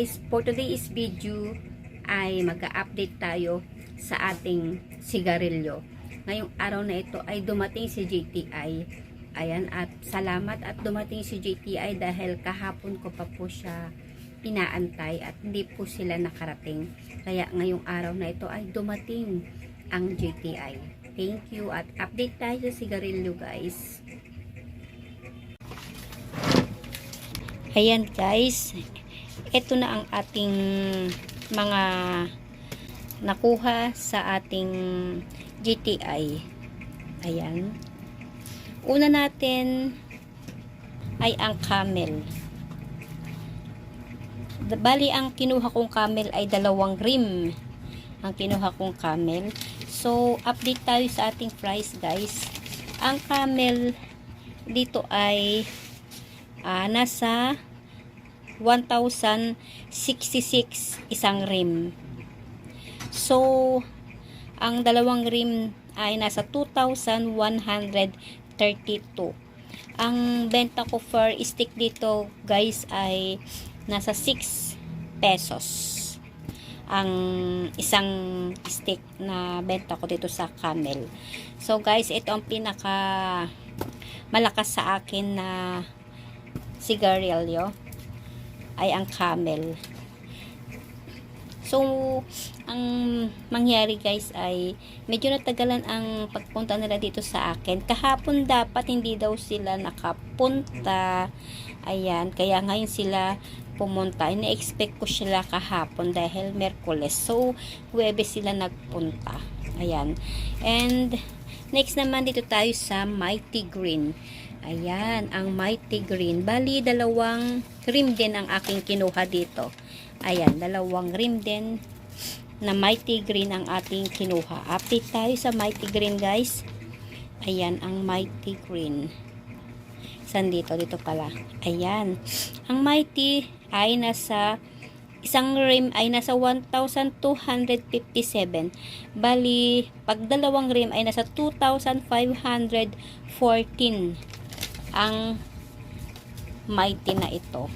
guys, for today's video ay mag-update tayo sa ating sigarilyo. Ngayong araw na ito ay dumating si JTI. Ayan, at salamat at dumating si JTI dahil kahapon ko pa po siya inaantay at hindi po sila nakarating. Kaya ngayong araw na ito ay dumating ang JTI. Thank you at update tayo sa sigarilyo guys. Ayan guys, ito na ang ating mga nakuha sa ating GTI. Ayan. Una natin ay ang camel. Bali, ang kinuha kong camel ay dalawang rim. Ang kinuha kong camel. So, update tayo sa ating price guys. Ang camel dito ay ah, nasa 1,066 isang rim. So, ang dalawang rim ay nasa 2,132. Ang benta ko for stick dito, guys, ay nasa 6 pesos. Ang isang stick na benta ko dito sa Camel. So, guys, ito ang pinaka malakas sa akin na sigarilyo ay ang camel. So, ang mangyari guys ay medyo natagalan ang pagpunta nila dito sa akin. Kahapon dapat hindi daw sila nakapunta. Ayan, kaya ngayon sila pumunta. Ina-expect ko sila kahapon dahil Merkules. So, Huwebes sila nagpunta. Ayan. And, next naman dito tayo sa Mighty Green. Ayan, ang Mighty Green. Bali, dalawang rim din ang aking kinuha dito. Ayan, dalawang rim din na Mighty Green ang ating kinuha. Update tayo sa Mighty Green, guys. Ayan, ang Mighty Green. San dito? Dito pala. Ayan. Ang Mighty ay nasa isang rim ay nasa 1,257. Bali, pag dalawang rim ay nasa 2,514 ang mighty na ito.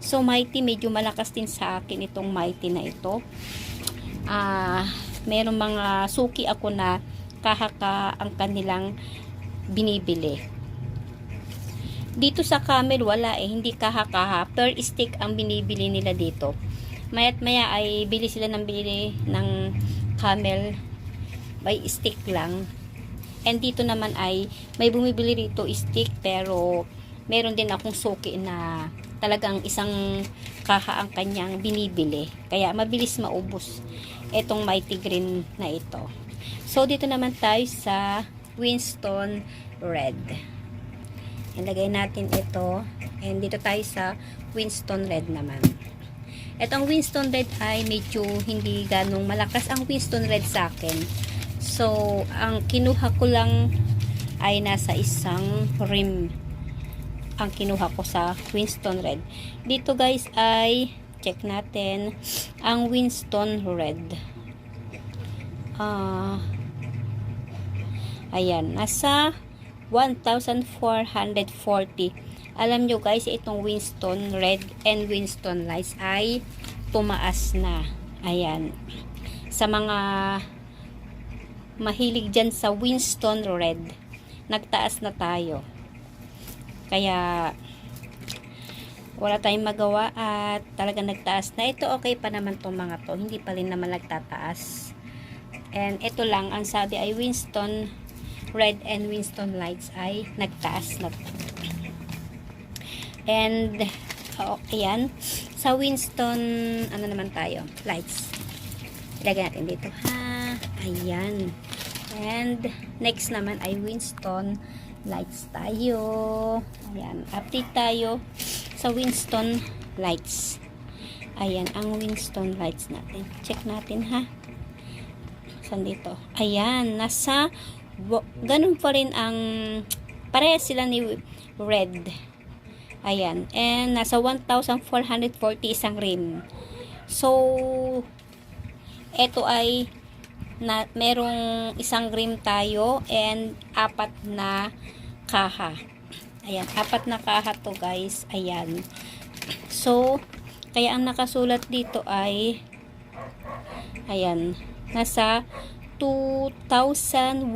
So, mighty, medyo malakas din sa akin itong mighty na ito. Ah, merong mga suki ako na kahaka ang kanilang binibili. Dito sa camel, wala eh. Hindi kahakaha. Per stick ang binibili nila dito. Mayat maya ay bili sila ng bili ng camel by stick lang And dito naman ay may bumibili rito stick pero meron din akong suki na talagang isang kaha ang kanyang binibili. Kaya mabilis maubos itong mighty green na ito. So dito naman tayo sa Winston Red. Ilagay natin ito. And dito tayo sa Winston Red naman. Itong Winston Red ay medyo hindi ganong malakas ang Winston Red sa akin. So, ang kinuha ko lang ay nasa isang rim ang kinuha ko sa Winston Red. Dito guys ay check natin ang Winston Red. Ah Ayan, nasa 1,440. Alam nyo guys, itong Winston Red and Winston Lights ay tumaas na. Ayan. Sa mga mahilig dyan sa Winston Red. Nagtaas na tayo. Kaya, wala tayong magawa at talaga nagtaas na. Ito okay pa naman tong mga to. Hindi pa rin naman nagtataas. And ito lang, ang sabi ay Winston Red and Winston Lights ay nagtaas na to. And, oh, ayan. Sa Winston, ano naman tayo? Lights. Ilagay natin dito. Ha? Ayan. And, next naman ay Winston lights tayo. Ayan, update tayo sa Winston lights. Ayan, ang Winston lights natin. Check natin ha. Saan dito? Ayan, nasa ganun pa rin ang parehas sila ni red. Ayan, and nasa 1,440 isang rim. So, ito ay na merong isang rim tayo and apat na kaha. Ayan, apat na kaha to guys. Ayan. So, Kaya ang nakasulat dito ay ayan, nasa 2,116.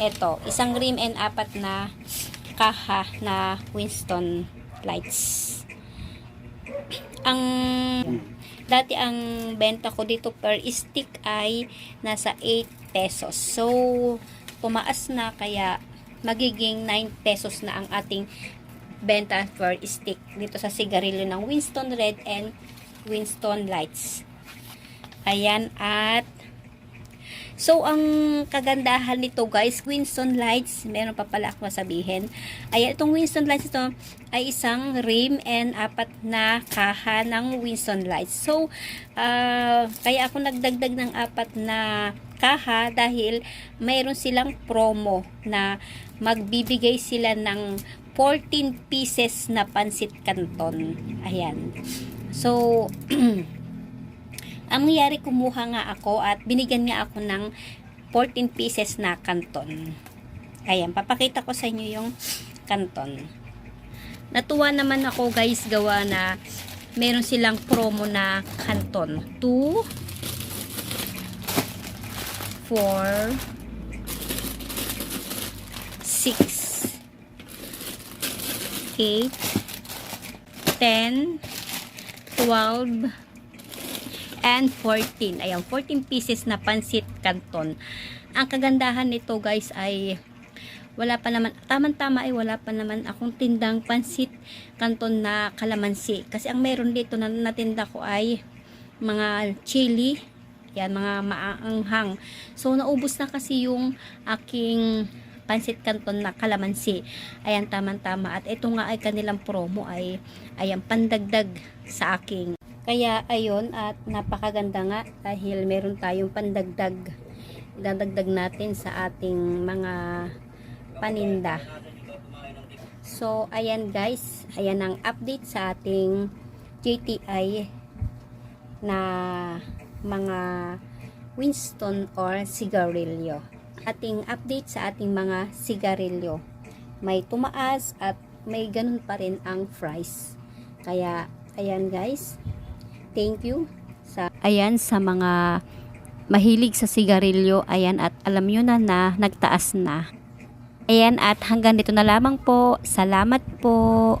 Ito, isang rim and apat na kaha na Winston lights. Ang dati ang benta ko dito per stick ay nasa 8 pesos. So, pumaas na kaya magiging 9 pesos na ang ating benta per stick dito sa sigarilyo ng Winston Red and Winston Lights. Ayan at So, ang kagandahan nito guys, Winston Lights, meron pa pala ako masabihin. Ayan, itong Winston Lights ito ay isang rim and apat na kaha ng Winston Lights. So, ah, kaya ako nagdagdag ng apat na kaha dahil mayroon silang promo na magbibigay sila ng 14 pieces na pansit canton. Ayan. So, ang nangyari kumuha nga ako at binigyan nga ako ng 14 pieces na kanton. Ayan, papakita ko sa inyo yung kanton. Natuwa naman ako guys gawa na meron silang promo na kanton. 2 4 6 8 10 12 and 14. Ayan, 14 pieces na pansit canton. Ang kagandahan nito guys ay wala pa naman, tamang-tama ay wala pa naman akong tindang pansit canton na kalamansi. Kasi ang meron dito na natinda ko ay mga chili, yan, mga maanghang. So, naubos na kasi yung aking pansit canton na kalamansi. Ayan, tamang-tama. At ito nga ay kanilang promo ay, ayan, pandagdag sa aking kaya ayun at napakaganda nga dahil meron tayong pandagdag. Idadagdag natin sa ating mga paninda. So ayan guys, ayan ang update sa ating JTI na mga Winston or sigarilyo. Ating update sa ating mga sigarilyo. May tumaas at may ganun pa rin ang price. Kaya ayan guys, thank you sa ayan sa mga mahilig sa sigarilyo ayan at alam nyo na na nagtaas na. Ayan at hanggang dito na lamang po. Salamat po